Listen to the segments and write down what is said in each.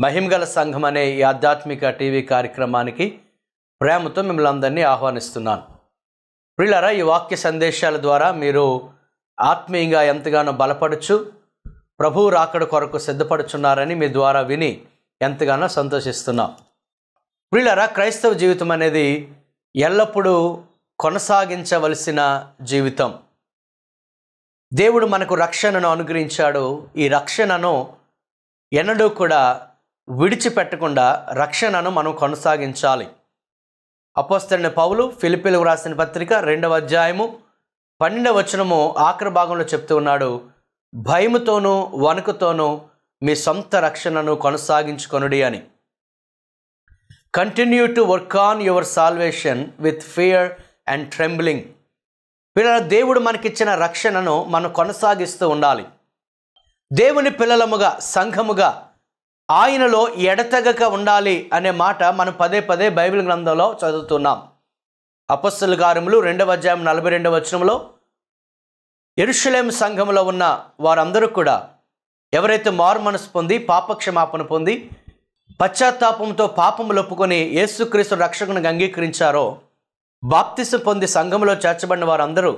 మహిమగల సంఘం అనే ఈ ఆధ్యాత్మిక టీవీ కార్యక్రమానికి ప్రేమతో మిమ్మల్ని అందరినీ ఆహ్వానిస్తున్నాను. ప్రియులారా ఈ వాక్య సందేశాల ద్వారా మీరు ఆత్మీయంగా ఎంతగానో బలపడుచు ప్రభువు రాకడ కొరకు సిద్ధపడుచున్నారని మీ ద్వారా విని ఎంతగానో సంతోషిస్తున్నాం. ప్రియులారా క్రైస్తవ జీవితం అనేది ఎల్లప్పుడూ కొనసాగించవలసిన జీవితం. దేవుడు మనకు రక్షణను అనుగ్రహించాడు. ఈ రక్షణను ఎన్నడూ కూడా విడిచిపెట్టకుండా రక్షణను మనం కొనసాగించాలి. అపోస్తలిన పౌలు ఫిలిపిలకు రాసిన పత్రిక రెండవ అధ్యాయము పన్నెండవ వచనము ఆఖరి భాగంలో చెప్తూ ఉన్నాడు భయముతోనూ వణుకుతోనూ మీ సొంత రక్షణను కొనసాగించుకొనుడి అని. Continue to work on your salvation with fear and trembling పిల్లల దేవుడు మనకిచ్చిన రక్షణను మనం కొనసాగిస్తూ ఉండాలి. దేవుని పిల్లలముగా సంఘముగా ఆయనలో ఎడతెగక ఉండాలి అనే మాట మనం పదే పదే బైబిల్ గ్రంథంలో చదువుతున్నాం. అపస్సుల కార్యములు రెండవ అధ్యాయం నలభై రెండవ వచనంలో ఎరుషులేం సంఘములో ఉన్న వారందరూ కూడా ఎవరైతే మారు మనసు పొంది పాపక్షమాపణ పొంది పశ్చాత్తాపంతో పాపములు ఒప్పుకొని యేసుక్రీస్తు రక్షకునికి అంగీకరించారో బాప్తిసం పొంది సంఘంలో చేర్చబడిన వారందరూ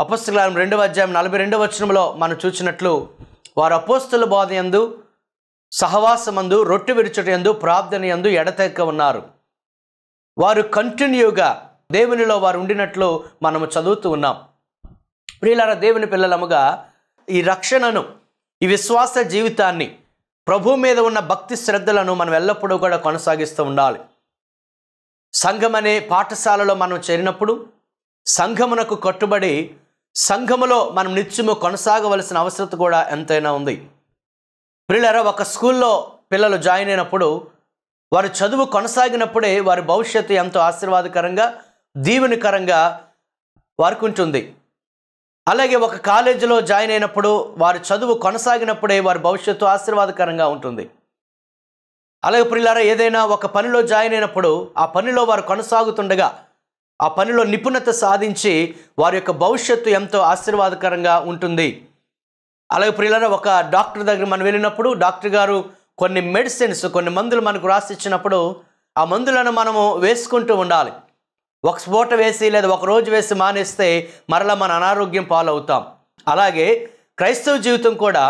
అపస్తుల రెండవ అధ్యాయం నలభై రెండవ వచనంలో మనం చూసినట్లు వారు అపోస్తుల బోధ ఎందు సహవాసమందు రొట్టె విరుచుట ప్రార్థనయందు ప్రార్థన యందు ఎడతెక్క ఉన్నారు. వారు కంటిన్యూగా దేవునిలో వారు ఉండినట్లు మనము చదువుతూ ఉన్నాం. ప్రియులారా దేవుని పిల్లలముగా ఈ రక్షణను ఈ విశ్వాస జీవితాన్ని ప్రభు మీద ఉన్న భక్తి శ్రద్ధలను మనం ఎల్లప్పుడూ కూడా కొనసాగిస్తూ ఉండాలి. సంఘం అనే పాఠశాలలో మనం చేరినప్పుడు సంఘమునకు కట్టుబడి సంఘములో మనం నిత్యము కొనసాగవలసిన అవసరం కూడా ఎంతైనా ఉంది. పిల్లల ఒక స్కూల్లో పిల్లలు జాయిన్ అయినప్పుడు వారి చదువు కొనసాగినప్పుడే వారి భవిష్యత్తు ఎంతో ఆశీర్వాదకరంగా దీవెనకరంగా వారికి ఉంటుంది అలాగే ఒక కాలేజీలో జాయిన్ అయినప్పుడు వారి చదువు కొనసాగినప్పుడే వారి భవిష్యత్తు ఆశీర్వాదకరంగా ఉంటుంది. అలాగే పిల్లరా ఏదైనా ఒక పనిలో జాయిన్ అయినప్పుడు ఆ పనిలో వారు కొనసాగుతుండగా ఆ పనిలో నిపుణత సాధించి వారి యొక్క భవిష్యత్తు ఎంతో ఆశీర్వాదకరంగా ఉంటుంది. అలాగే ప్రియులారా ఒక డాక్టర్ దగ్గర మనం వెళ్ళినప్పుడు డాక్టర్ గారు కొన్ని మెడిసిన్స్ కొన్ని మందులు మనకు రాసి ఇచ్చినప్పుడు ఆ మందులను మనము వేసుకుంటూ ఉండాలి. ఒక స్ఫోట వేసి లేదా ఒక రోజు వేసి మానేస్తే మరలా మన అనారోగ్యం పాలవుతాం. అలాగే క్రైస్తవ జీవితం కూడా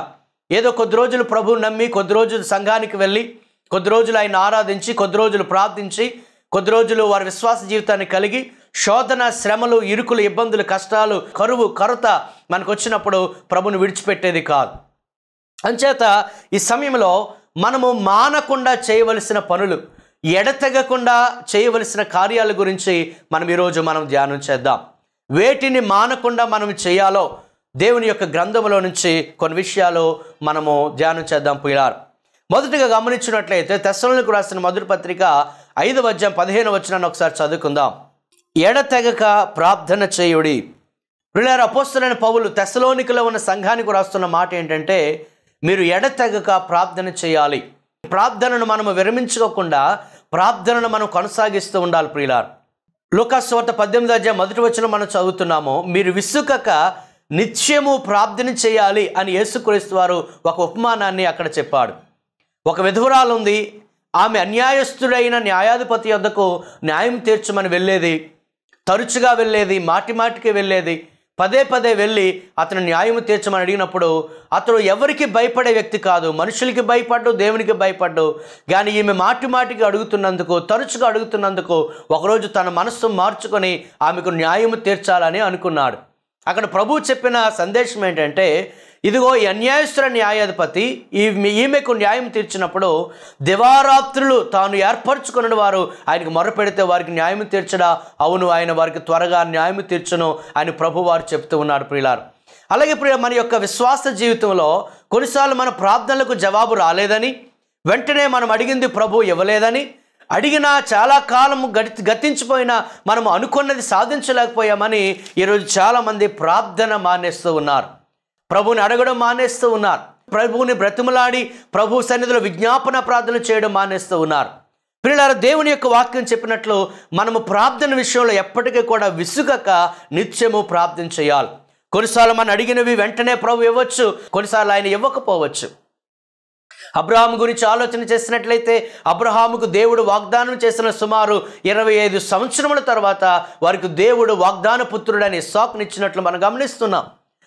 ఏదో కొద్ది రోజులు ప్రభువు నమ్మి కొద్ది రోజులు సంఘానికి వెళ్ళి కొద్ది రోజులు ఆయన ఆరాధించి కొద్ది రోజులు ప్రార్థించి కొద్ది రోజులు వారి విశ్వాస జీవితాన్ని కలిగి శోధన శ్రమలు ఇరుకులు ఇబ్బందులు కష్టాలు కరువు కరుత మనకు వచ్చినప్పుడు ప్రభుని విడిచిపెట్టేది కాదు. అంచేత ఈ సమయంలో మనము మానకుండా చేయవలసిన పనులు ఎడతెగకుండా చేయవలసిన కార్యాల గురించి మనం ఈరోజు మనం ధ్యానం చేద్దాం. వేటిని మానకుండా మనం చేయాలో దేవుని యొక్క గ్రంథంలో నుంచి కొన్ని విషయాలు మనము ధ్యానం చేద్దాం పిల్లారు మొదటిగా గమనించినట్లయితే తెస్సలకు రాసిన మధుర పత్రిక ఐదవ అధ్యాయం పదిహేను వచ్చినాన్ని ఒకసారి చదువుకుందాం. ఎడతెగక ప్రార్థన చేయుడి. ప్రియులారు అపోస్తులైన పౌలు తెసలోనికలో ఉన్న సంఘానికి రాస్తున్న మాట ఏంటంటే మీరు ఎడతెగక ప్రార్థన చేయాలి. ప్రార్థనను మనము విరమించుకోకుండా ప్రార్థనను మనం కొనసాగిస్తూ ఉండాలి ప్రియులార్ లోకాస్వార్త పద్దెనిమిది అధ్యాయ మొదటి వచ్చిన మనం చదువుతున్నాము మీరు విసుకక నిత్యము ప్రార్థన చేయాలి అని యేసుక్రీస్తు వారు ఒక ఉపమానాన్ని అక్కడ చెప్పాడు. ఒక విధురాలు ఉంది ఆమె అన్యాయస్తుడైన న్యాయాధిపతి వద్దకు న్యాయం తీర్చమని వెళ్ళేది తరచుగా వెళ్ళేది మాటి మాటికి వెళ్ళేది పదే పదే వెళ్ళి అతను న్యాయం తీర్చమని అడిగినప్పుడు అతడు ఎవరికి భయపడే వ్యక్తి కాదు మనుషులకి భయపడ్డు దేవునికి భయపడ్డు. కానీ ఈమె మాటి మాటికి అడుగుతున్నందుకు తరచుగా అడుగుతున్నందుకు ఒకరోజు తన మనస్సు మార్చుకొని ఆమెకు న్యాయం తీర్చాలని అనుకున్నాడు. అక్కడ ప్రభువు చెప్పిన సందేశం ఏంటంటే ఇదిగో ఈ అన్యాయస్తుల న్యాయాధిపతి ఈ ఈమెకు న్యాయం తీర్చినప్పుడు దివారాత్రులు తాను ఏర్పరచుకున్న వారు. ఆయనకు మొరపెడితే వారికి న్యాయం తీర్చడా? అవును ఆయన వారికి త్వరగా న్యాయం తీర్చును అని ప్రభువారు చెప్తూ ఉన్నారు ప్రియులారు. అలాగే ప్రియ మన యొక్క విశ్వాస జీవితంలో కొన్నిసార్లు మన ప్రార్థనలకు జవాబు రాలేదని వెంటనే మనం అడిగింది ప్రభు ఇవ్వలేదని అడిగినా చాలా కాలం గతి గతించిపోయినా మనం అనుకున్నది సాధించలేకపోయామని ఈరోజు చాలామంది ప్రార్థన మానేస్తూ ఉన్నారు. ప్రభువుని అడగడం మానేస్తూ ఉన్నారు. ప్రభువుని బ్రతిమలాడి ప్రభు సన్నిధిలో విజ్ఞాపన ప్రార్థన చేయడం మానేస్తూ ఉన్నారు. పిల్లల దేవుని యొక్క వాక్యం చెప్పినట్లు మనము ప్రార్థన విషయంలో ఎప్పటికీ కూడా విసుగక నిత్యము ప్రార్థన చేయాలి. కొన్నిసార్లు మనం అడిగినవి వెంటనే ప్రభు ఇవ్వచ్చు కొన్నిసార్లు ఆయన ఇవ్వకపోవచ్చు. అబ్రహాం గురించి ఆలోచన చేసినట్లయితే అబ్రహాముకు దేవుడు వాగ్దానం చేసిన సుమారు ఇరవై ఐదు సంవత్సరముల తర్వాత వారికి దేవుడు వాగ్దాన పుత్రుడని ఇస్సాకునిచ్చినట్లు మనం గమనిస్తున్నాం.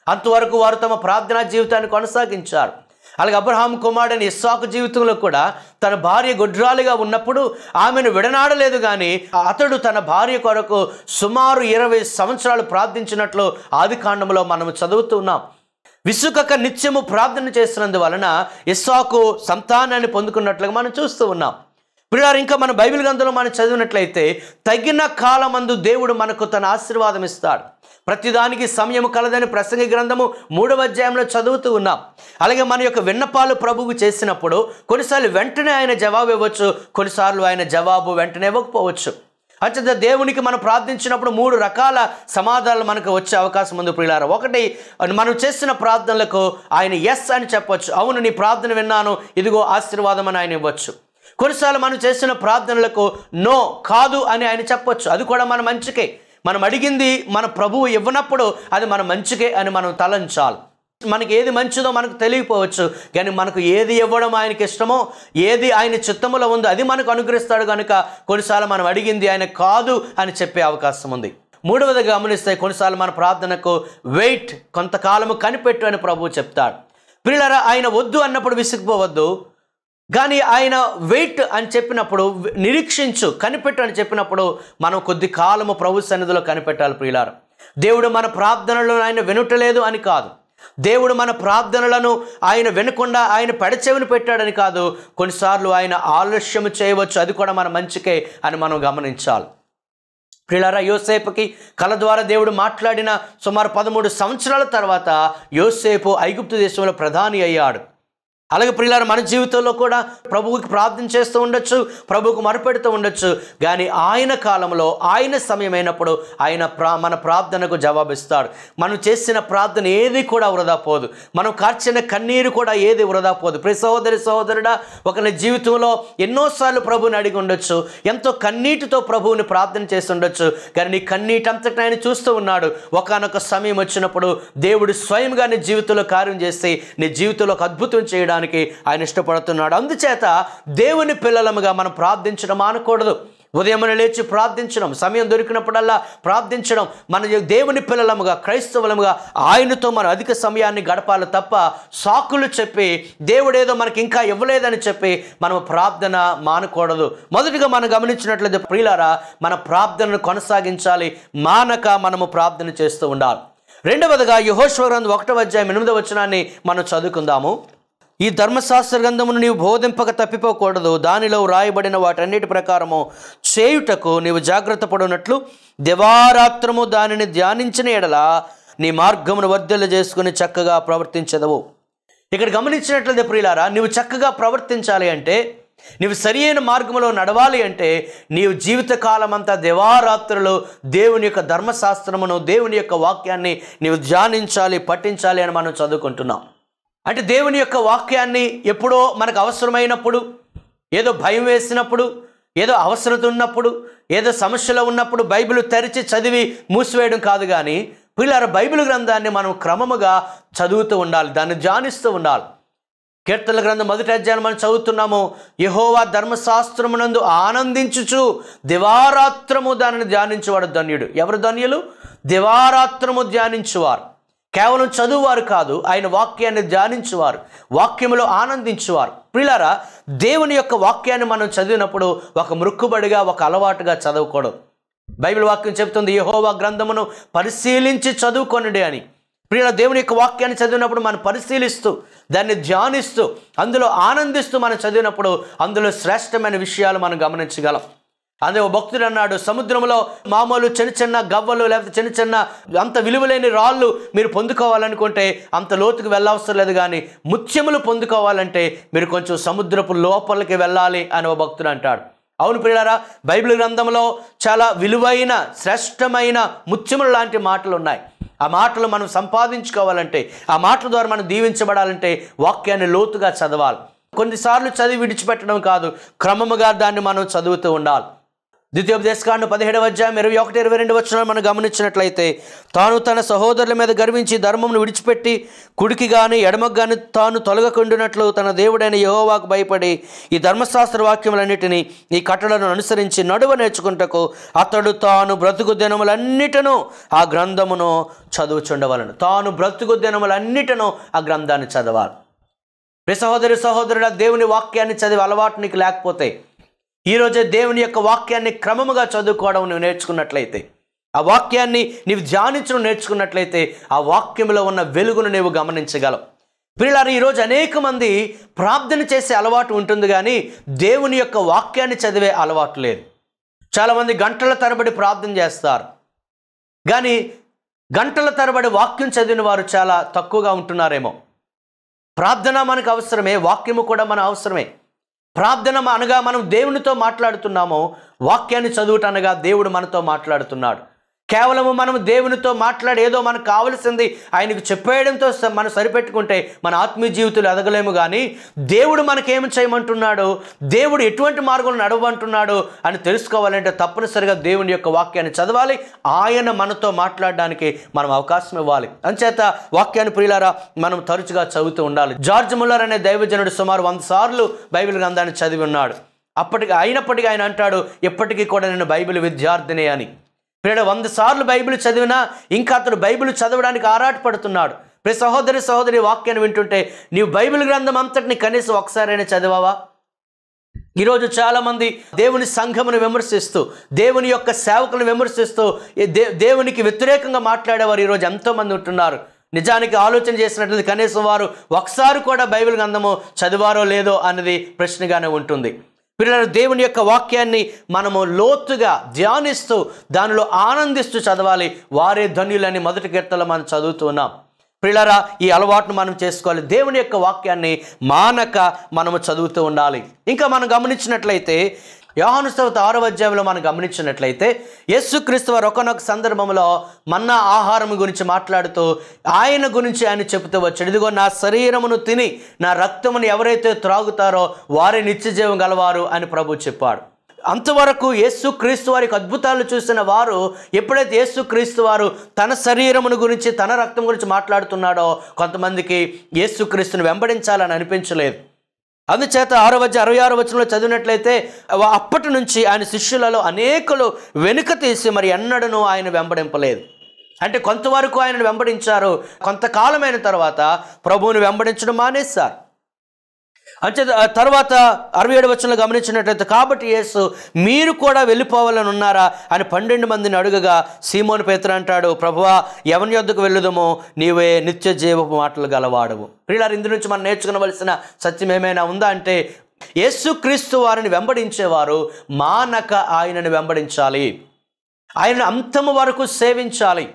అంతవరకు వారు తమ ప్రార్థనా జీవితాన్ని కొనసాగించారు. అలాగే అబ్రహాం కుమారుడని ఇస్సాకు జీవితంలో కూడా తన భార్య గుడ్రాలుగా ఉన్నప్పుడు ఆమెను విడనాడలేదు కానీ అతడు తన భార్య కొరకు సుమారు ఇరవై సంవత్సరాలు ప్రార్థించినట్లు ఆది కాండంలో మనం చదువుతున్నాం. విసుకక నిత్యము ప్రార్థన చేస్తున్నందువలన ఇస్సాకు సంతానాన్ని పొందుకున్నట్లుగా మనం చూస్తూ ఉన్నాం. పిల్లలు ఇంకా మన బైబిల్ గ్రంథంలో మనం చదివినట్లయితే తగిన కాలమందు దేవుడు మనకు తన ఆశీర్వాదం ఇస్తాడు. ప్రతిదానికి సమయం కలదని ప్రసంగి గ్రంథము మూడవ అధ్యాయంలో చదువుతూ ఉన్నాం. అలాగే మన యొక్క విన్నపాలు ప్రభువు చేసినప్పుడు కొన్నిసార్లు వెంటనే ఆయన జవాబు ఇవ్వచ్చు కొన్నిసార్లు ఆయన జవాబు వెంటనే ఇవ్వకపోవచ్చు. అంచేత దేవునికి మనం ప్రార్థించినప్పుడు మూడు రకాల సమాధానాలు మనకు వచ్చే అవకాశం ఉంది ప్రియులారా. ఒకటి మనం చేసిన ప్రార్థనలకు ఆయన ఎస్ అని చెప్పొచ్చు. అవును నీ ప్రార్థన విన్నాను ఇదిగో ఆశీర్వాదం అని ఆయన ఇవ్వచ్చు. కొన్నిసార్లు మనం చేసిన ప్రార్థనలకు నో కాదు అని ఆయన చెప్పొచ్చు. అది కూడా మన మంచికే. మనం అడిగింది మన ప్రభువు ఇవ్వనప్పుడు అది మన మంచికే అని మనం తలంచాలి. మనకి ఏది మంచిదో మనకు తెలియకపోవచ్చు. కానీ మనకు ఏది ఇవ్వడం ఆయనకి ఇష్టమో ఏది ఆయన చిత్తములో ఉందో అది మనకు అనుగ్రహిస్తాడు కనుక కొన్నిసార్లు మనం అడిగింది ఆయన కాదు అని చెప్పే అవకాశం ఉంది. మూడవది గమనిస్తే కొన్నిసార్లు మన ప్రార్థనకు వెయిట్ కొంతకాలము కనిపెట్టు అని ప్రభువు చెప్తాడు. పిల్లరా ఆయన వద్దు అన్నప్పుడు విసిగిపోవద్దు. కానీ ఆయన వెయిట్ అని చెప్పినప్పుడు నిరీక్షించు కనిపెట్టు అని చెప్పినప్పుడు మనం కొద్ది కాలము ప్రభు సన్నిధిలో కనిపెట్టాలి ప్రియులారు. దేవుడు మన ప్రార్థనలను ఆయన వినుటలేదు అని కాదు. దేవుడు మన ప్రార్థనలను ఆయన వినకుండా ఆయన పెడచెవిని పెట్టాడని కాదు. కొన్నిసార్లు ఆయన ఆలస్యం చేయవచ్చు. అది కూడా మన మంచికే అని మనం గమనించాలి. ప్రియులారా యోసేపుకి కళ ద్వారా దేవుడు మాట్లాడిన సుమారు పదమూడు సంవత్సరాల తర్వాత యోసేపు ఐగుప్తు దేశంలో ప్రధాని అయ్యాడు. అలాగే ప్రియులారు మన జీవితంలో కూడా ప్రభువుకి ప్రార్థన చేస్తూ ఉండొచ్చు ప్రభువుకు మరపెడుతూ ఉండొచ్చు. కానీ ఆయన కాలంలో ఆయన సమయమైనప్పుడు ఆయన ప్రా మన ప్రార్థనకు జవాబిస్తాడు. మనం చేసిన ప్రార్థన ఏది కూడా వృధా పోదు. మనం కార్చిన కన్నీరు కూడా ఏది వృధా పోదు. ప్రతి సహోదరి సహోదరుడా ఒకరి జీవితంలో ఎన్నోసార్లు ప్రభువుని అడిగి ఉండొచ్చు. ఎంతో కన్నీటితో ప్రభువుని ప్రార్థన చేసి ఉండొచ్చు. కానీ నీ కన్నీటంతటి ఆయన చూస్తూ ఉన్నాడు. ఒకనొక సమయం వచ్చినప్పుడు దేవుడు స్వయంగా నీ జీవితంలో కార్యం చేసి నీ జీవితంలో ఒక అద్భుతం చేయడానికి ఆయన ఇష్టపడుతున్నాడు. అందుచేత దేవుని పిల్లలముగా మనం ప్రార్థించడం మానకూడదు. ఉదయం లేచి ప్రార్థించడం సమయం దొరికినప్పుడల్లా ప్రార్థించడం మన దేవుని పిల్లలముగా క్రైస్తవులముగా ఆయనతో మనం అధిక సమయాన్ని గడపాలి తప్ప సాకులు చెప్పి దేవుడేదో మనకి ఇంకా ఇవ్వలేదని చెప్పి మనం ప్రార్థన మానకూడదు. మొదటిగా మనం గమనించినట్లయితే ప్రియులారా మన ప్రార్థనను కొనసాగించాలి మానక మనము ప్రార్థన చేస్తూ ఉండాలి. రెండవదిగా యహోశ్వరం ఒకటవ అధ్యాయం ఎనిమిదవ వచనాన్ని మనం చదువుకుందాము. ఈ ధర్మశాస్త్ర గ్రంథమును నీవు బోధింపక తప్పిపోకూడదు. దానిలో వ్రాయబడిన వాటన్నిటి ప్రకారము చేయుటకు నీవు జాగ్రత్త పడినట్లు దివారాత్రము దానిని ధ్యానించిన ఎడల నీ మార్గమును వర్ధలు చేసుకుని చక్కగా ప్రవర్తించదవు. ఇక్కడ గమనించినట్లయితే ప్రియులారా నీవు చక్కగా ప్రవర్తించాలి అంటే నీవు సరి అయిన మార్గంలో నడవాలి అంటే నీవు జీవితకాలం అంతా దేవారాత్రులు దేవుని యొక్క ధర్మశాస్త్రమును దేవుని యొక్క వాక్యాన్ని నీవు ధ్యానించాలి పఠించాలి అని మనం చదువుకుంటున్నాం. అంటే దేవుని యొక్క వాక్యాన్ని ఎప్పుడో మనకు అవసరమైనప్పుడు ఏదో భయం వేసినప్పుడు ఏదో అవసరత ఉన్నప్పుడు ఏదో సమస్యలో ఉన్నప్పుడు బైబిల్ తెరిచి చదివి మూసివేయడం కాదు కానీ పిల్లల బైబిల్ గ్రంథాన్ని మనం క్రమముగా చదువుతూ ఉండాలి దాన్ని ధ్యానిస్తూ ఉండాలి. కీర్తన గ్రంథం మొదటి అధ్యాయం మనం చదువుతున్నాము యహోవా ధర్మశాస్త్రమునందు ఆనందించుచు దివారాత్రము దానిని ధ్యానించేవాడు ధన్యుడు. ఎవరు ధన్యులు? దివారాత్రము ధ్యానించువారు. కేవలం చదువువారు కాదు ఆయన వాక్యాన్ని ధ్యానించువారు వాక్యములో ఆనందించువారు. పిల్లరా దేవుని యొక్క వాక్యాన్ని మనం చదివినప్పుడు ఒక మృక్కుబడిగా ఒక అలవాటుగా చదవకూడదు బైబిల్ వాక్యం చెబుతుంది యహోవా గ్రంథమును పరిశీలించి చదువుకొనుడి అని. ప్రియుల దేవుని యొక్క వాక్యాన్ని చదివినప్పుడు మనం పరిశీలిస్తూ దాన్ని ధ్యానిస్తూ అందులో ఆనందిస్తూ మనం చదివినప్పుడు అందులో శ్రేష్టమైన విషయాలు మనం గమనించగలం. అదే ఓ భక్తుడు అన్నాడు సముద్రంలో మామూలు చిన్న చిన్న గవ్వలు లేకపోతే చిన్న చిన్న అంత విలువలేని రాళ్ళు మీరు పొందుకోవాలనుకుంటే అంత లోతుకు వెళ్ళవసరం లేదు కానీ ముత్యములు పొందుకోవాలంటే మీరు కొంచెం సముద్రపు లోపలికి వెళ్ళాలి అని ఓ భక్తుడు అంటాడు. అవును పిల్లారా బైబిల్ గ్రంథంలో చాలా విలువైన శ్రేష్టమైన ముత్యములు లాంటి మాటలు ఉన్నాయి. ఆ మాటలు మనం సంపాదించుకోవాలంటే ఆ మాటల ద్వారా మనం దీవించబడాలంటే వాక్యాన్ని లోతుగా చదవాలి. కొన్నిసార్లు చదివి విడిచిపెట్టడం కాదు క్రమముగా దాన్ని మనం చదువుతూ ఉండాలి. ద్వితీయోపదేశకాండ పదిహేడవ అధ్యాయం ఇరవై ఒకటి ఇరవై రెండు వచ్చిన మనం గమనించినట్లయితే తాను తన సహోదరుల మీద గర్వించి ధర్మమును విడిచిపెట్టి కుడికి గాని ఎడమకు తాను తొలగకుండినట్లు తన దేవుడైన యహోవాకు భయపడి ఈ ధర్మశాస్త్ర వాక్యములన్నిటినీ ఈ కట్టడను అనుసరించి నడువ నేర్చుకుంటకు అతడు తాను బ్రతుకు దినములన్నిటను ఆ గ్రంథమును చదువుచుండవలను. తాను బ్రతుకు దినములన్నిటను ఆ గ్రంథాన్ని చదవాలి. ప్రి సహోదరి సహోదరుడ దేవుని వాక్యాన్ని చదివే అలవాటు నీకు లేకపోతే ఈరోజే దేవుని యొక్క వాక్యాన్ని క్రమముగా చదువుకోవడం నువ్వు నేర్చుకున్నట్లయితే ఆ వాక్యాన్ని నీవు ధ్యానించడం నేర్చుకున్నట్లయితే ఆ వాక్యంలో ఉన్న వెలుగును నీవు గమనించగలవు. పిల్లలు ఈరోజు అనేక మంది ప్రార్థన చేసే అలవాటు ఉంటుంది కానీ దేవుని యొక్క వాక్యాన్ని చదివే అలవాటు లేదు. చాలామంది గంటల తరబడి ప్రార్థన చేస్తారు. కానీ గంటల తరబడి వాక్యం చదివిన వారు చాలా తక్కువగా ఉంటున్నారేమో. ప్రార్థన మనకు అవసరమే వాక్యము కూడా మన అవసరమే. ప్రార్థన అనగా మనం దేవునితో మాట్లాడుతున్నామో వాక్యాన్ని చదువుట అనగా దేవుడు మనతో మాట్లాడుతున్నాడు. కేవలము మనం దేవునితో మాట్లాడి ఏదో మనకు కావలసింది ఆయనకు చెప్పేయడంతో స- మనం సరిపెట్టుకుంటే మన ఆత్మీయ జీవితంలో ఎదగలేము కానీ దేవుడు మనకేమి చేయమంటున్నాడు? దేవుడు ఎటువంటి మార్గంలో నడవమంటున్నాడు అని తెలుసుకోవాలంటే తప్పనిసరిగా దేవుని యొక్క వాక్యాన్ని చదవాలి. ఆయన మనతో మాట్లాడడానికి మనం అవకాశం ఇవ్వాలి. అంచేత వాక్యాన్ని ప్రియులారా మనం తరచుగా చదువుతూ ఉండాలి. జార్జ్ ముల్లర్ అనే దైవజనుడు సుమారు వంద సార్లు బైబిల్ గ్రంథాన్ని చదివి ఉన్నాడు. అప్పటికి అయినప్పటికీ ఆయన అంటాడు ఎప్పటికీ కూడా నేను బైబిల్ విద్యార్థినే అని. పిల్లడు వంద సార్లు బైబిల్ చదివినా ఇంకా అతడు బైబిల్ చదవడానికి ఆరాటపడుతున్నాడు. ప్రతి సహోదరి సహోదరి వాక్యాన్ని వింటుంటే నీవు బైబిల్ గ్రంథం అంతటిని కనీసం ఒకసారైనా చదివావా? ఈరోజు చాలామంది దేవుని సంఘమును విమర్శిస్తూ దేవుని యొక్క సేవకులను విమర్శిస్తూ దే దేవునికి వ్యతిరేకంగా మాట్లాడేవారు ఈరోజు ఎంతోమంది ఉంటున్నారు. నిజానికి ఆలోచన చేసినట్లయితే కనీసం వారు ఒకసారి కూడా బైబిల్ గ్రంథము చదివారో లేదో అన్నది ప్రశ్నగానే ఉంటుంది. పిల్లలు దేవుని యొక్క వాక్యాన్ని మనము లోతుగా ధ్యానిస్తూ దానిలో ఆనందిస్తూ చదవాలి. వారే ధన్యులని మొదటి కీర్తనలో మనం చదువుతున్నాం. పిల్లరా ఈ అలవాటును మనం చేసుకోవాలి. దేవుని యొక్క వాక్యాన్ని మానక మనము చదువుతూ ఉండాలి. ఇంకా మనం గమనించినట్లయితే యోహాను స్తవత ఆరో అధ్యాయంలో మనం గమనించినట్లయితే యేసుక్రీస్తు వారు ఒకనొక సందర్భంలో మన్నా ఆహారం గురించి మాట్లాడుతూ ఆయన గురించి ఆయన చెబుతూ వచ్చాడు. ఇదిగో నా శరీరమును తిని నా రక్తమును ఎవరైతే త్రాగుతారో వారి నిత్యజీవం గలవారు అని ప్రభు చెప్పాడు. అంతవరకు యేసు క్రీస్తు వారికి అద్భుతాలు చూసిన వారు ఎప్పుడైతే యేసు క్రీస్తు వారు తన శరీరమును గురించి తన రక్తం గురించి మాట్లాడుతున్నాడో కొంతమందికి యేసు క్రీస్తుని వెంబడించాలని అనిపించలేదు. అందుచేత ఆరో వచ్చి అరవై ఆరో వచనంలో చదివినట్లయితే అప్పటి నుంచి ఆయన శిష్యులలో అనేకులు వెనుక తీసి మరి ఎన్నడను ఆయన వెంబడింపలేదు. అంటే కొంతవరకు ఆయనను వెంబడించారు కొంతకాలమైన తర్వాత ప్రభువుని వెంబడించడం మానేశారు. అంటే తర్వాత అరవై ఏడు వచనంలో గమనించినట్లయితే కాబట్టి యేసు మీరు కూడా వెళ్ళిపోవాలని ఉన్నారా? అని పన్నెండు మందిని అడుగగా సీమోని పేతురు అంటాడు ప్రభువా ఎవరి యొద్దకు వెళ్ళుదమో? నీవే నిత్య జీవపు మాటలు గలవాడవు. ప్రియులారు ఇందు నుంచి మనం నేర్చుకునవలసిన సత్యం ఏమైనా ఉందా అంటే యేసుక్రీస్తు వారిని వెంబడించేవారు మానక ఆయనను వెంబడించాలి. ఆయనను అంతము వరకు సేవించాలి.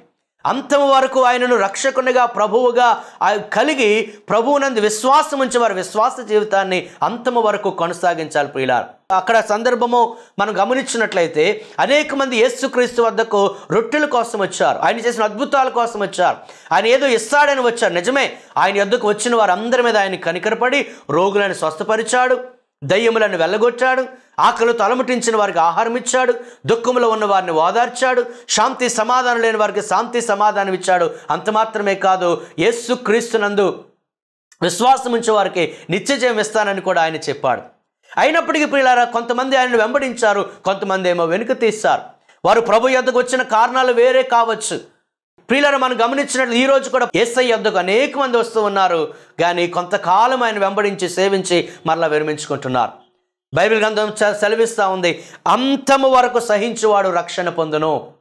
అంతము వరకు ఆయనను రక్షకునిగా ప్రభువుగా కలిగి ప్రభువునందు విశ్వాసం ఉంచి వారు విశ్వాస జీవితాన్ని అంతము వరకు కొనసాగించాలి ప్రియులారు. అక్కడ సందర్భము మనం గమనించినట్లయితే అనేక మంది యేసుక్రీస్తు వద్దకు రొట్టెల కోసం వచ్చారు. ఆయన చేసిన అద్భుతాల కోసం వచ్చారు. ఆయన ఏదో ఇస్తాడని వచ్చారు. నిజమే ఆయన యొద్దకు వచ్చిన వారందరి మీద ఆయన కనికరపడి రోగులను స్వస్థపరిచాడు దయ్యములను వెళ్ళగొట్టాడు ఆకలి తలముటించిన వారికి ఆహారం ఇచ్చాడు దుఃఖంలో ఉన్న వారిని ఓదార్చాడు శాంతి సమాధానం లేని వారికి శాంతి సమాధానం ఇచ్చాడు. అంత మాత్రమే కాదు యేసు క్రీస్తునందు విశ్వాసం ఉంచే వారికి నిత్యజయం ఇస్తానని కూడా ఆయన చెప్పాడు. అయినప్పటికీ ప్రియులారా కొంతమంది ఆయనను వెంబడించారు కొంతమంది ఏమో వెనుక తీస్తారు వారు ప్రభు యొద్దకు వచ్చిన కారణాలు వేరే కావచ్చు. ప్రియులను మనం గమనించినట్లు ఈ రోజు కూడా ఎస్ఐ యొద్దకు అనేక మంది వస్తూ ఉన్నారు. కానీ కొంతకాలం ఆయన వెంబడించి సేవించి మరలా విరమించుకుంటున్నారు. బైబిల్ గ్రంథం సెలవిస్తూ ఉంది. అంతము వరకు సహించువాడు రక్షణ పొందును.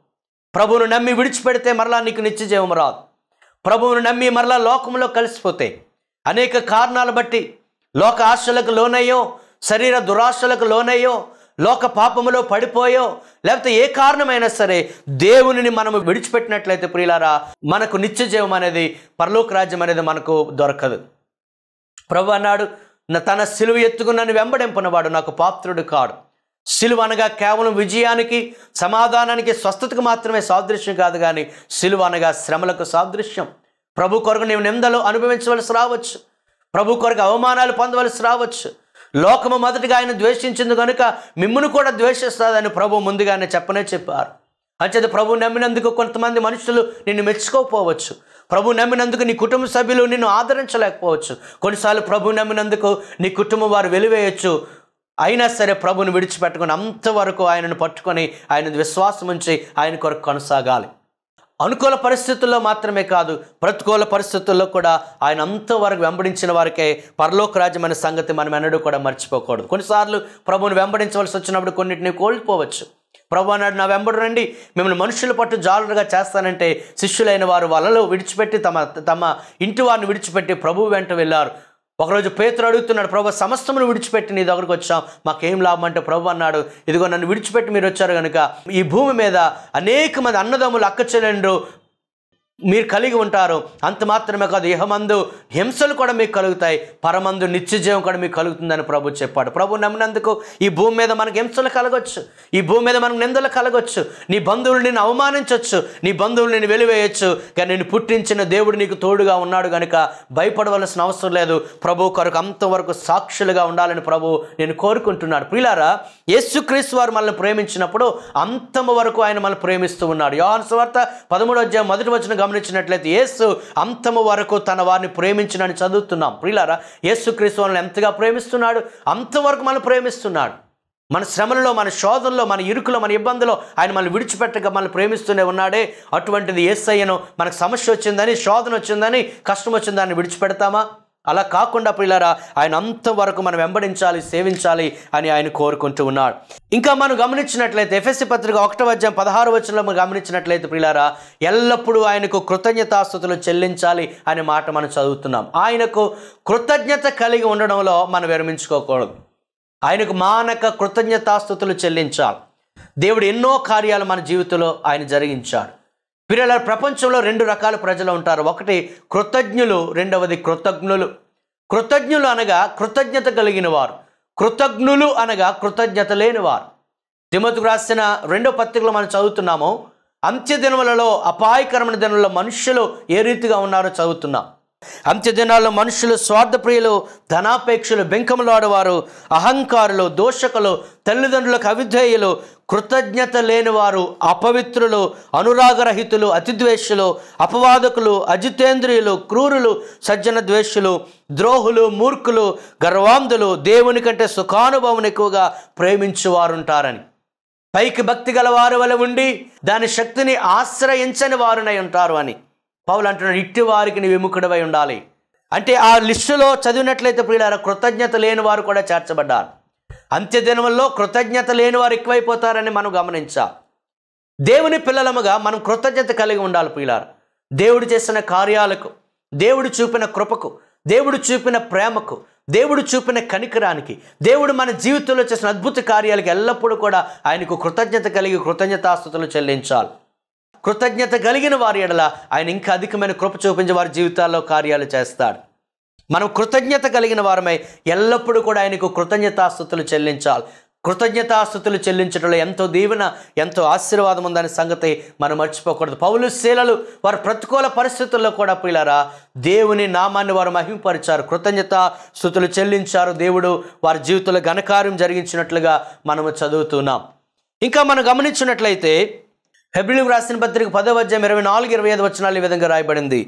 ప్రభువును నమ్మి విడిచిపెడితే మరలా నీకు నిత్యజీవం రాదు. ప్రభువును నమ్మి మరలా లోకంలో కలిసిపోతే అనేక కారణాలు బట్టి లోక ఆశలకు లోనయ్యో శరీర దురాశలకు లోనయ్యో లోక పాపములో పడిపోయో లేకపోతే ఏ కారణమైనా సరే దేవునిని మనము విడిచిపెట్టినట్లయితే ప్రియులారా మనకు నిత్యజీవం అనేది పరలోక రాజ్యం అనేది మనకు దొరకదు. ప్రభు అన్నాడు తన సిలువ ఎత్తుకుని నన్ను వెంబడింపనవాడు నాకు పాత్రుడు కాడు. సిలువ అనగా కేవలం విజయానికి సమాధానానికి స్వస్థతకు మాత్రమే సాదృశ్యం కాదు కానీ సిలువ అనగా శ్రమలకు సాదృశ్యం. ప్రభు కొరకు నీవు నిందలు అనుభవించవలసి రావచ్చు. ప్రభు కొరకు అవమానాలు పొందవలసి రావచ్చు. లోకము మొదటిగా ఆయన ద్వేషించింది కనుక మిమ్మును కూడా ద్వేషిస్తుందని ప్రభు ముందుగానే చెప్పనే చెప్పారు. అంచేది ప్రభు నమ్మినందుకు కొంతమంది మనుషులు నిన్ను మెచ్చుకోకపోవచ్చు. ప్రభు నమ్మినందుకు నీ కుటుంబ సభ్యులు నిన్ను ఆదరించలేకపోవచ్చు. కొన్నిసార్లు ప్రభు నమ్మినందుకు నీ కుటుంబం వారు వెలివేయచ్చు. అయినా సరే ప్రభుని విడిచిపెట్టుకొని అంతవరకు ఆయనను పట్టుకొని ఆయన విశ్వాసం ఉంచి ఆయన కొరకు కొనసాగాలి. అనుకూల పరిస్థితుల్లో మాత్రమే కాదు ప్రతికూల పరిస్థితుల్లో కూడా ఆయన అంతవరకు వెంబడించిన వారికే పరలోక రాజ్యం అనే సంగతి మనం ఎన్నడూ కూడా మర్చిపోకూడదు. కొన్నిసార్లు ప్రభుని వెంబడించవలసి వచ్చినప్పుడు కొన్నిటిని కోల్పోవచ్చు. ప్రభు అన్నాడు నా వెంబడి రండి మిమ్మల్ని మనుషుల పట్టు జాలరుగా చేస్తానంటే శిష్యులైన వారు వలలో విడిచిపెట్టి తమ తమ ఇంటి వారిని విడిచిపెట్టి ప్రభు వెంట వెళ్ళారు. ఒకరోజు పేతురు అడుగుతున్నాడు ప్రభు సమస్తమును విడిచిపెట్టి నీ దగ్గరకు వచ్చాం. మాకేం లాభం? అంటే ప్రభు అన్నాడు ఇదిగో నన్ను విడిచిపెట్టి మీరు వచ్చారు కనుక ఈ భూమి మీద అనేక మంది అన్నదమ్ములు అక్క చెల్లెండ్రు మీరు కలిగి ఉంటారు. అంత మాత్రమే కాదు ఇహమందు హింసలు కూడా మీకు కలుగుతాయి. పరమందు నిత్యజీవం కూడా మీకు కలుగుతుందని ప్రభు చెప్పాడు. ప్రభు నమ్మినందుకు ఈ భూమి మీద మనకు హింసలు కలగొచ్చు. ఈ భూమి మీద మనకు నిందలు కలగొచ్చు. నీ బంధువులు నిన్ను అవమానించవచ్చు నీ బంధువులు నేను వెలివేయచ్చు. కానీ నేను పుట్టించిన దేవుడు నీకు తోడుగా ఉన్నాడు కనుక భయపడవలసిన అవసరం లేదు. ప్రభు కొరకు అంతవరకు సాక్షులుగా ఉండాలని ప్రభు నేను కోరుకుంటున్నాడు. ప్రియులారా యేసుక్రీస్తు వారు మనల్ని ప్రేమించినప్పుడు అంతము వరకు ఆయన మనల్ని ప్రేమిస్తూ ఉన్నాడు. యోహాను సువార్త పదమూడో అధ్యాయం మొదటి వచ్చిన గమనించినట్లయితే యేసు అంతము వరకు తన వారిని ప్రేమించినని చదువుతున్నాం. ప్రియులారా యేసుక్రీస్తు వాళ్ళని ఎంతగా ప్రేమిస్తున్నాడు? అంతవరకు మనం ప్రేమిస్తున్నాడు. మన శ్రమలలో మన శోధనలో మన ఇరుకులో మన ఇబ్బందులో ఆయన మనల్ని విడిచిపెట్టక మనల్ని ప్రేమిస్తూనే ఉన్నాడే. అటువంటిది ఏసయ్యను మనకు సమస్య వచ్చిందని శోధన వచ్చిందని కష్టం వచ్చిందని విడిచిపెడతామా? అలా కాకుండా పిల్లరా ఆయన అంతవరకు మనం వెంబడించాలి సేవించాలి అని ఆయన కోరుకుంటూ ఉన్నాడు. ఇంకా మనం గమనించినట్లయితే ఎఫ్ఎస్సి పత్రిక ఒకటో అధ్యాయం పదహారు వచనంలో మనం గమనించినట్లయితే పిల్లారా ఎల్లప్పుడూ ఆయనకు కృతజ్ఞతాస్థుతులు చెల్లించాలి అనే మాట మనం చదువుతున్నాం. ఆయనకు కృతజ్ఞత కలిగి ఉండడంలో మనం విరమించుకోకూడదు. ఆయనకు మానక కృతజ్ఞతాస్థుతులు చెల్లించాలి. దేవుడు ఎన్నో కార్యాలు మన జీవితంలో ఆయన జరిగించాడు. పిల్లల ప్రపంచంలో రెండు రకాల ప్రజలు ఉంటారు. ఒకటి కృతజ్ఞులు రెండవది కృతజ్ఞులు. కృతజ్ఞులు అనగా కృతజ్ఞత కలిగిన వారు. కృతజ్ఞులు అనగా కృతజ్ఞత లేని వారు. తిమతుకు రాసిన రెండో పత్రికలో మనం చదువుతున్నాము అంత్య దినములలో అపాయకరమైన దినంలో మనుషులు ఏ రీతిగా ఉన్నారో చదువుతున్నాం. అంత్య దినాల్లో మనుషులు స్వార్థప్రియులు ధనాపేక్షలు బెంకములాడవారు అహంకారులు దోషకులు తల్లిదండ్రులకు అవిధేయులు కృతజ్ఞత లేనివారు అపవిత్రులు అనురాగరహితులు అతిద్వేషులు అపవాదకులు అజితేంద్రియులు క్రూరులు సజ్జన ద్వేషులు ద్రోహులు మూర్ఖులు గర్వాంధులు దేవుని కంటే సుఖానుభవం ఎక్కువగా ప్రేమించువారుంటారని. పైకి భక్తి గల వారు వల్ల ఉండి దాని శక్తిని ఆశ్రయించని వారునై ఉంటారు అని. పౌలు అంటున్నాడు ఇట్టి వారికి నీ విముఖుడవై ఉండాలి. అంటే ఆ లిస్టులో చదివినట్లయితే ప్రియులారా కృతజ్ఞత లేని వారు కూడా చేర్చబడ్డారు. అంత్యదినంలో కృతజ్ఞత లేని వారు ఎక్కువైపోతారని మనం గమనించాం. దేవుని పిల్లలముగా మనం కృతజ్ఞత కలిగి ఉండాలి ప్రియులారా. దేవుడు చేసిన కార్యాలకు దేవుడు చూపిన కృపకు దేవుడు చూపిన ప్రేమకు దేవుడు చూపిన కనికరానికి దేవుడు మన జీవితంలో చేసిన అద్భుత కార్యాలకు ఎల్లప్పుడూ కూడా ఆయనకు కృతజ్ఞత కలిగి కృతజ్ఞతాస్తుతులు చెల్లించాలి. కృతజ్ఞత కలిగిన వారి ఎడల ఆయన ఇంకా అధికమైన కృప చూపించి వారి జీవితాల్లో కార్యాలు చేస్తాడు. మనం కృతజ్ఞత కలిగిన వారమై ఎల్లప్పుడూ కూడా ఆయనకు కృతజ్ఞతాస్థుతులు చెల్లించాలి. కృతజ్ఞతాస్థుతులు చెల్లించడంలో ఎంతో దీవెన ఎంతో ఆశీర్వాదం ఉందనే సంగతి మనం మర్చిపోకూడదు. పౌలు శీలలు వారి ప్రతికూల పరిస్థితుల్లో కూడా పిల్లరా దేవుని నామాన్ని వారు మహిమపరిచారు కృతజ్ఞత స్థుతులు చెల్లించారు. దేవుడు వారి జీవితంలో ఘనకార్యం జరిగించినట్లుగా మనము చదువుతున్నాం. ఇంకా మనం గమనించినట్లయితే హెబ్రిలకు రాసిన పత్రిక పదవ అధ్యాయం ఇరవై నాలుగు ఇరవై ఐదు వచనాలు ఈ విధంగా రాయబడింది.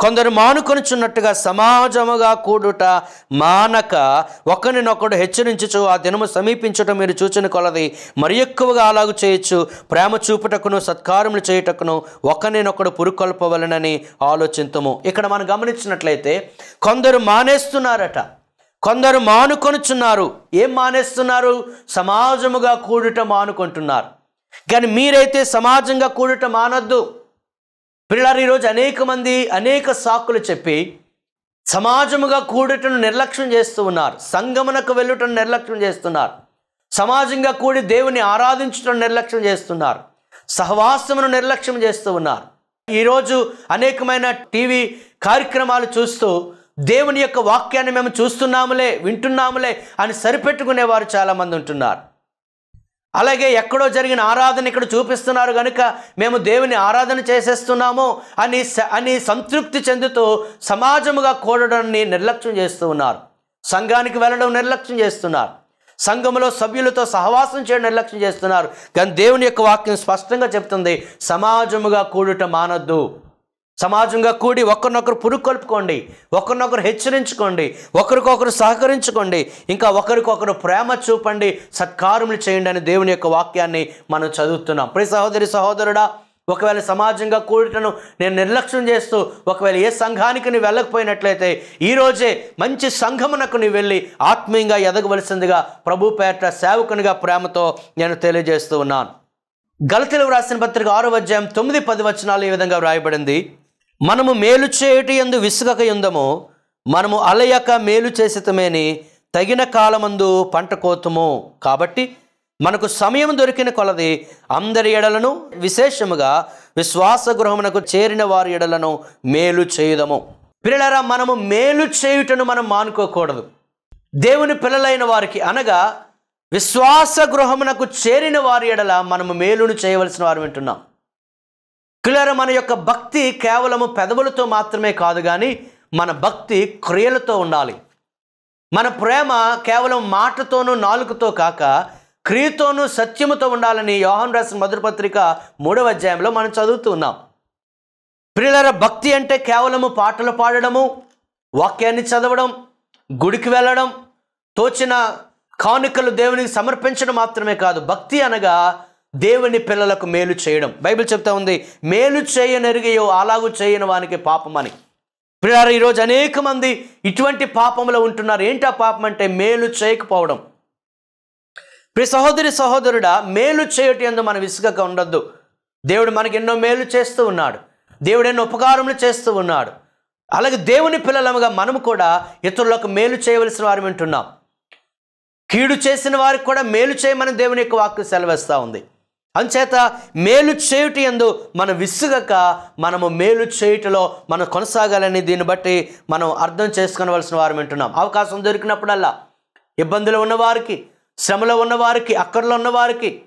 కొందరు మానుకొనుచున్నట్టుగా సమాజముగా కూడుట మానక ఒకరినొకడు హెచ్చరించుచు ఆ దినము సమీపించుట మీరు చూచిన కొలది మరి ఎక్కువగా అలాగు చేయొచ్చు. ప్రేమ చూపుటకును సత్కారములు చేయుటకును ఒకరినొకడు పురుకొల్పవలనని ఆలోచించము ఇక్కడ మనం గమనించినట్లయితే కొందరు మానేస్తున్నారట. కొందరు మానుకొనుచున్నారు. ఏం మానేస్తున్నారు? సమాజముగా కూడుట మానుకుంటున్నారు. కానీ మీరైతే సమాజంగా కూడుట మానొద్దు. పిల్లలు ఈరోజు అనేక మంది అనేక సాకులు చెప్పి సమాజముగా కూడటను నిర్లక్ష్యం చేస్తూ ఉన్నారు. సంగమునకు వెళ్ళటం నిర్లక్ష్యం చేస్తున్నారు. సమాజంగా కూడి దేవుని ఆరాధించడం నిర్లక్ష్యం చేస్తున్నారు. సహవాసమును నిర్లక్ష్యం చేస్తూ ఉన్నారు. ఈరోజు అనేకమైన టీవీ కార్యక్రమాలు చూస్తూ దేవుని యొక్క వాక్యాన్ని మేము చూస్తున్నాములే వింటున్నాములే అని సరిపెట్టుకునేవారు చాలామంది ఉంటున్నారు. అలాగే ఎక్కడో జరిగిన ఆరాధన ఇక్కడ చూపిస్తున్నారు కనుక మేము దేవుని ఆరాధన చేసేస్తున్నాము అని స- అని సంతృప్తి చెందుతూ సమాజముగా కూడడాన్ని నిర్లక్ష్యం చేస్తూ ఉన్నారు. సంఘానికి వెళ్ళడం నిర్లక్ష్యం చేస్తున్నారు. సంఘములో సభ్యులతో సహవాసం చేయడం నిర్లక్ష్యం చేస్తున్నారు. కానీ దేవుని యొక్క వాక్యం స్పష్టంగా చెప్తుంది సమాజముగా కూడుట మానద్దు. సమాజంగా కూడి ఒకరినొకరు పురుకొల్పుకోండి ఒకరినొకరు హెచ్చరించుకోండి ఒకరికొకరు సహకరించుకోండి ఇంకా ఒకరికొకరు ప్రేమ చూపండి సత్కారములు చేయండి అని దేవుని యొక్క వాక్యాన్ని మనం చదువుతున్నాం. ప్రతి సహోదరి సహోదరుడా ఒకవేళ సమాజంగా కూడిటను నేను నిర్లక్ష్యం చేస్తూ ఒకవేళ ఏ సంఘానికి నువ్వు వెళ్ళకపోయినట్లయితే ఈరోజే మంచి సంఘమునకు నువ్వు వెళ్ళి ఆత్మీయంగా ఎదగవలసిందిగా ప్రభు పేట సేవకునిగా ప్రేమతో నేను తెలియజేస్తూ ఉన్నాను. గలతీలకు రాసిన పత్రిక ఆరో అధ్యాయం తొమ్మిది పది వచనాలు ఈ విధంగా వ్రాయబడింది. మనము మేలు చేయుటి ఎందు విసుగక యుందము మనము అలయక మేలు చేసితమేని తగిన కాలమందు పంట కోతుము. కాబట్టి మనకు సమయం దొరికిన కొలది అందరి ఎడలను విశేషముగా విశ్వాస గృహమునకు చేరిన వారి ఎడలను మేలు చేయుదము. పిల్లలారా మనము మేలు చేయుటను మనం మానుకోకూడదు. దేవుని పిల్లలైన వారికి అనగా విశ్వాస గృహమునకు చేరిన వారి ఎడల మనము మేలును చేయవలసిన వారు వింటున్నాం క్లియర్ మన యొక్క భక్తి కేవలము పెదవులతో మాత్రమే కాదు కానీ మన భక్తి క్రియలతో ఉండాలి. మన ప్రేమ కేవలం మాటతోనూ నాలుకతో కాక క్రియతోనూ సత్యముతో ఉండాలని యోహన్ రాసిన మధురపత్రిక పత్రిక మూడవ అధ్యాయంలో మనం చదువుతూ ఉన్నాం. ప్రియులర భక్తి అంటే కేవలము పాటలు పాడడము వాక్యాన్ని చదవడం గుడికి వెళ్ళడం తోచిన కానుకలు దేవునికి సమర్పించడం మాత్రమే కాదు. భక్తి అనగా దేవుని పిల్లలకు మేలు చేయడం. బైబిల్ చెప్తా ఉంది మేలు చేయనెరిగయో అలాగూ చేయని వానికి పాపమని ప్రియారు ఈరోజు అనేక మంది ఇటువంటి పాపంలో ఉంటున్నారు. ఏంటి ఆ పాపం అంటే? మేలు చేయకపోవడం. ప్రియ సహోదరి సహోదరుడా మేలు చేయటం ఎందు మన విసుగక ఉండొద్దు. దేవుడు మనకి ఎన్నో మేలు చేస్తూ ఉన్నాడు. దేవుడు ఎన్నో ఉపకారములు చేస్తూ ఉన్నాడు. అలాగే దేవుని పిల్లలముగా మనము కూడా ఇతరులకు మేలు చేయవలసిన వారు వింటున్నాం కీడు చేసిన వారికి కూడా మేలు చేయమని దేవుని యొక్క వాక్కు సెలవిస్తూ ఉంది. అంచేత మేలు చేయుట ఎందు మనం విసుగక మనము మేలు చేయుటలో మనం కొనసాగాలని దీన్ని బట్టి మనం అర్థం చేసుకోవలసిన వారు వింటున్నాం. అవకాశం దొరికినప్పుడల్లా ఇబ్బందులు ఉన్నవారికి శ్రమలో ఉన్నవారికి అక్కడలో ఉన్నవారికి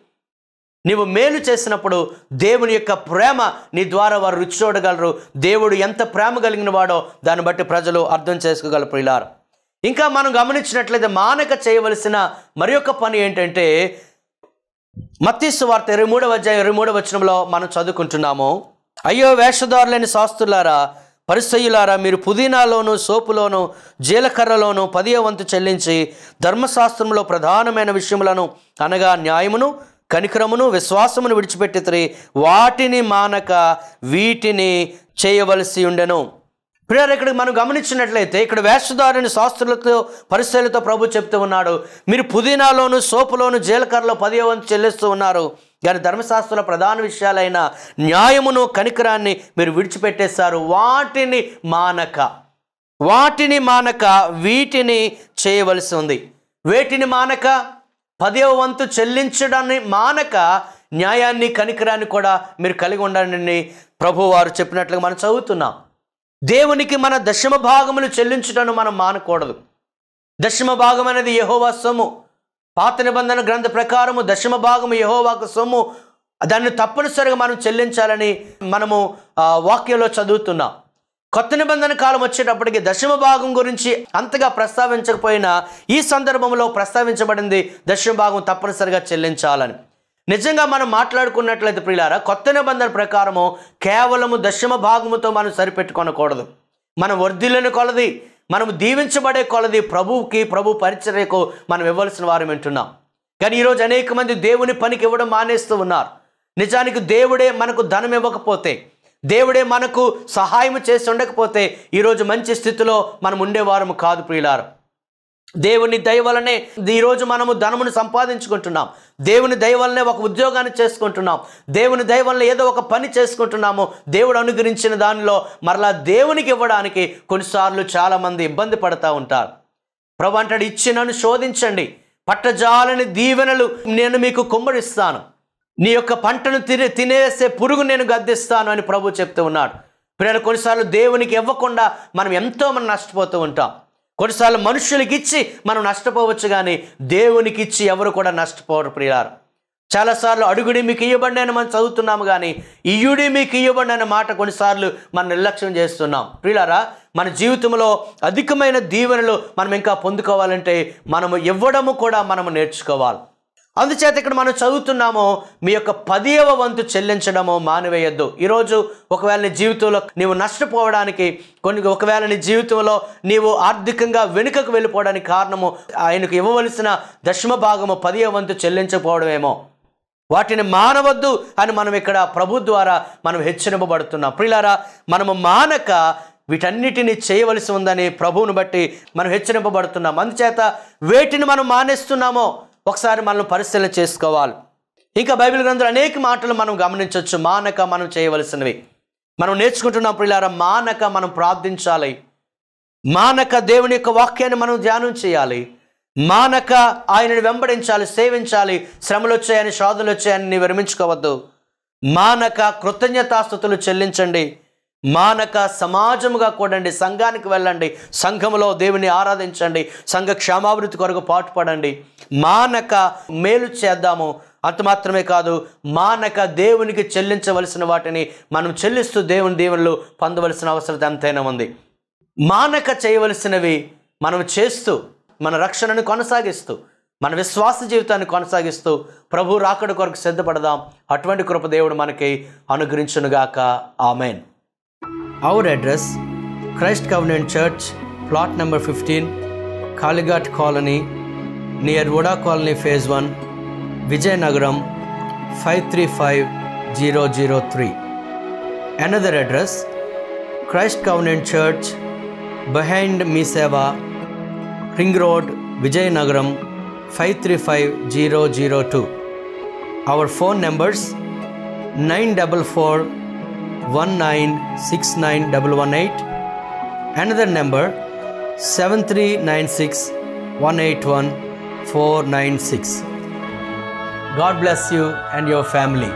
నీవు మేలు చేసినప్పుడు దేవుని యొక్క ప్రేమ నీ ద్వారా వారు రుచి చూడగలరు. దేవుడు ఎంత ప్రేమ కలిగిన వాడో దాన్ని బట్టి ప్రజలు అర్థం చేసుకోగలరు ఇలా ఇంకా మనం గమనించినట్లయితే మానక చేయవలసిన మరి యొక్క పని ఏంటంటే మత్తీసు వార్త ఇరవై మూడవ అధ్యాయం ఇరవై మూడవ వచనంలో మనం చదువుకుంటున్నాము. అయ్యో వేషధారులైన శాస్త్రులారా పరిసయ్యులారా మీరు పుదీనాలోను సోపులోను జీలకర్రలోను పదియ వంతు చెల్లించి ధర్మశాస్త్రంలో ప్రధానమైన విషయములను అనగా న్యాయమును కనికరమును విశ్వాసమును విడిచిపెట్టి వాటిని మానక వీటిని చేయవలసి ఉండెను. ప్రియర్ ఇక్కడ మనం గమనించినట్లయితే ఇక్కడ వేషధారుని శాస్త్రులతో పరిస్థితులతో ప్రభు చెప్తూ ఉన్నాడు మీరు పుదీనాలోను సోపులోను జీలకర్రలో పదే వంతు చెల్లిస్తూ ఉన్నారు. కానీ ధర్మశాస్త్రంలో ప్రధాన విషయాలైన న్యాయమును కనికరాన్ని మీరు విడిచిపెట్టేశారు. వాటిని మానక వాటిని మానక వీటిని చేయవలసి ఉంది. వేటిని మానక పదవ వంతు చెల్లించడాన్ని మానక న్యాయాన్ని కనికరాన్ని కూడా మీరు కలిగి ఉండండి ప్రభువారు చెప్పినట్లుగా మనం చదువుతున్నాం. దేవునికి మన దశమ భాగములు చెల్లించుటను మనం మానకూడదు. దశమ భాగం అనేది యహోవా సొమ్ము. పాత నిబంధన గ్రంథ ప్రకారము దశమ భాగము యహోవాకు సొమ్ము. దాన్ని తప్పనిసరిగా మనం చెల్లించాలని మనము వాక్యంలో చదువుతున్నాం. కొత్త నిబంధన కాలం వచ్చేటప్పటికి దశమ భాగం గురించి అంతగా ప్రస్తావించకపోయినా ఈ సందర్భంలో ప్రస్తావించబడింది దశమ భాగం తప్పనిసరిగా చెల్లించాలని. నిజంగా మనం మాట్లాడుకున్నట్లయితే ప్రియులారా కొత్త నిబంధన ప్రకారము కేవలము దశమ భాగముతో మనం సరిపెట్టుకొనకూడదు. మనం వర్ధిల్లని కొలది మనం దీవించబడే కొలది ప్రభువుకి ప్రభు పరిచర్యకు మనం ఇవ్వాల్సిన వారు వింటున్నాం. కానీ ఈరోజు అనేక మంది దేవుని పనికి ఇవ్వడం మానేస్తూ ఉన్నారు. నిజానికి దేవుడే మనకు ధనం ఇవ్వకపోతే దేవుడే మనకు సహాయం చేసి ఉండకపోతే ఈరోజు మంచి స్థితిలో మనం ఉండేవారము కాదు ప్రియులారు. దేవుని దయ వలనే ఈరోజు మనము ధనమును సంపాదించుకుంటున్నాం. దేవుని దయ ఒక ఉద్యోగాన్ని చేసుకుంటున్నాం. దేవుని దయ ఏదో ఒక పని చేసుకుంటున్నాము. దేవుడు అనుగ్రహించిన దానిలో మరలా దేవునికి ఇవ్వడానికి కొన్నిసార్లు చాలామంది ఇబ్బంది పడతా ఉంటారు. ప్రభు అంటాడు ఇచ్చినను శోధించండి. పట్టజాలని దీవెనలు నేను మీకు కుమ్మరిస్తాను. నీ యొక్క పంటను తినే తినేసే పురుగు నేను గద్దిస్తాను అని ప్రభు చెప్తూ ఉన్నాడు. పిల్లలు కొన్నిసార్లు దేవునికి ఇవ్వకుండా మనం ఎంతో మనం నష్టపోతూ ఉంటాం. కొన్నిసార్లు మనుషులకి ఇచ్చి మనం నష్టపోవచ్చు కానీ దేవునికి ఇచ్చి ఎవరు కూడా నష్టపోరు ప్రియారు చాలాసార్లు అడుగుడి మీకు ఇవ్వబడి మనం చదువుతున్నాము కానీ ఇయ్యుడి మీకు ఇవ్వబడిన మాట కొన్నిసార్లు మనం నిర్లక్ష్యం చేస్తున్నాం. ప్రియులారా మన జీవితంలో అధికమైన దీవెనలు మనం ఇంకా పొందుకోవాలంటే మనము ఇవ్వడము కూడా మనము నేర్చుకోవాలి. అందుచేత ఇక్కడ మనం చదువుతున్నాము మీ యొక్క పదియవ వంతు చెల్లించడము మానివేయద్దు. ఈరోజు ఒకవేళ నీ జీవితంలో నీవు నష్టపోవడానికి కొన్ని ఒకవేళ నీ జీవితంలో నీవు ఆర్థికంగా వెనుకకు వెళ్ళిపోవడానికి కారణము ఆయనకు ఇవ్వవలసిన దశమ భాగము పదియవ వంతు చెల్లించకపోవడమేమో. వాటిని మానవద్దు అని మనం ఇక్కడ ప్రభు ద్వారా మనం హెచ్చరింపబడుతున్నాం. ప్రిలారా మనము మానక వీటన్నిటిని చేయవలసి ఉందని ప్రభువును బట్టి మనం హెచ్చరింపబడుతున్నాం. అందుచేత వేటిని మనం మానేస్తున్నామో ఒకసారి మనం పరిశీలన చేసుకోవాలి. ఇంకా బైబిల్ గ్రంథంలో అనేక మాటలు మనం గమనించవచ్చు. మానక మనం చేయవలసినవి. మనం నేర్చుకుంటున్నాం ప్రిలారా మానక మనం ప్రార్థించాలి. మానక దేవుని యొక్క వాక్యాన్ని మనం ధ్యానం చేయాలి. మానక ఆయనను వెంబడించాలి సేవించాలి. శ్రమలు వచ్చాయని శోధనలు వచ్చాయని విరమించుకోవద్దు. మానక కృతజ్ఞతాస్థుతులు చెల్లించండి. మానక సమాజముగా కూడండి సంఘానికి వెళ్ళండి సంఘములో దేవుని ఆరాధించండి సంఘ క్షేమాభివృద్ధి కొరకు పాటుపడండి. మానక మేలు చేద్దాము. అంత మాత్రమే కాదు మానక దేవునికి చెల్లించవలసిన వాటిని మనం చెల్లిస్తూ దేవుని దేవుళ్ళు పొందవలసిన అవసరం ఎంతైనా ఉంది. మానక చేయవలసినవి మనం చేస్తూ మన రక్షణను కొనసాగిస్తూ మన విశ్వాస జీవితాన్ని కొనసాగిస్తూ ప్రభు రాకడ కొరకు సిద్ధపడదాం. అటువంటి కృప దేవుడు మనకి అనుగ్రహించునుగాక. Amen. Our address Christ Covenant Church, plot number 15, Kaligat Colony, near Voda Colony Phase 1, Vijayanagaram 535003. Another address Christ Covenant Church, behind Miseva, Ring Road, Vijayanagaram 535002. Our phone numbers 944 1969118 another number seven three nine six one eight one four nine six. god bless you and your family